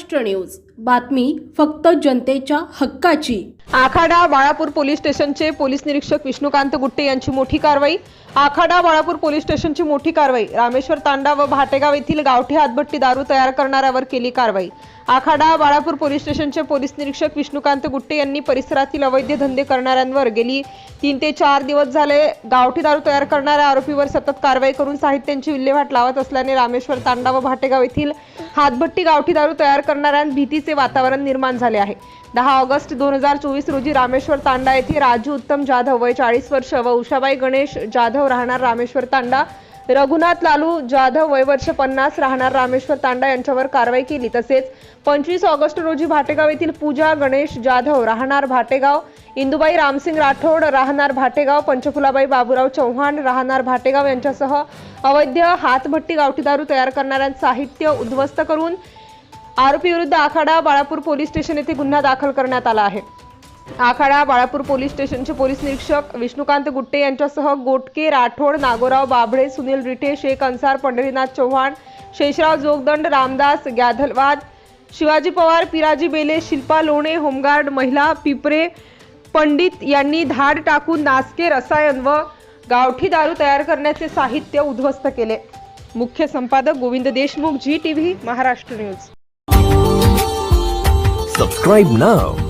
Maharashtra news. बातमी फक्त जनतेच्या हक्काची. आखाडा बाळापूर पोलीस स्टेशनचे पोलीस निरीक्षक विष्णुकांत गुट्टे यांची मोठी कारवाई. आखाडा बाळापूर पोलीस स्टेशनची मोठी कारवाई. रामेश्वर तांडा व भाटेगाव येथील गावठी हातभट्टी दारू तयार करणाऱ्यावर केली कारवाई. आखाडा बाळापूर पोलीस स्टेशनचे पोलीस निरीक्षक विष्णुकांत गुट्टे यांनी परिसरातील अवैध धंदे करणाऱ्यांवर गेली तीन ते चार दिवस झाले गावठी दारू तयार करणाऱ्या आरोपीवर सतत कारवाई करून साहित्यांची विल्हेवाट लावत असल्याने रामेश्वर तांडा व भाटेगाव येथील हातभट्टी गावठी दारू तयार करणाऱ्या भीतीचे वातावरण निर्माण झाले आहे. दहा ऑगस्ट दोन हजार चोवीस रोजी रामेश्वर तांडा येथे राजू उत्तम जाधव वय चाळीस वर्ष व उषाबाई गणेश जाधव राहणार रामेश्वर तांडा रघुनाथ लालू जाधव वयवर्ष पन्नास राहणार रामेश्वर तांडा यांच्यावर कारवाई केली. तसेच पंचवीस ऑगस्ट रोजी भाटेगाव येथील पूजा गणेश जाधव राहणार भाटेगाव इंदुबाई रामसिंग राठोड राहणार भाटेगाव पंचफुलाबाई बाबूराव चव्हाण राहणार भाटेगाव यांच्यासह अवैध हातभट्टी गावठी दारू तयार करणाऱ्यांचं साहित्य उद्ध्वस्त करून आरोपी विरुद्ध आखाडा बाळापूर पोलीस स्टेशन येथे गुन्हा दाखल करण्यात आला आहे. आखाडा बाळापूर पोलीस स्टेशनचे पोलीस निरीक्षक विष्णुकांत गुट्टे यांच्यासह गोटके राठोड नागोराव बाभळे सुनील रिठे शेख अन्सार पंढरीनाथ चव्हाण शेषराव जोगदंड रामदास ग्याधलवाद शिवाजी पवार पिराजी बेले शिल्पा लोणे होमगार्ड महिला पिपरे पंडित यांनी धाड टाकून नासके रसायन व गावठी दारू तयार करण्याचे साहित्य उद्ध्वस्त केले. मुख्य संपादक Govind Deshmukh ji TV Maharashtra news. Subscribe now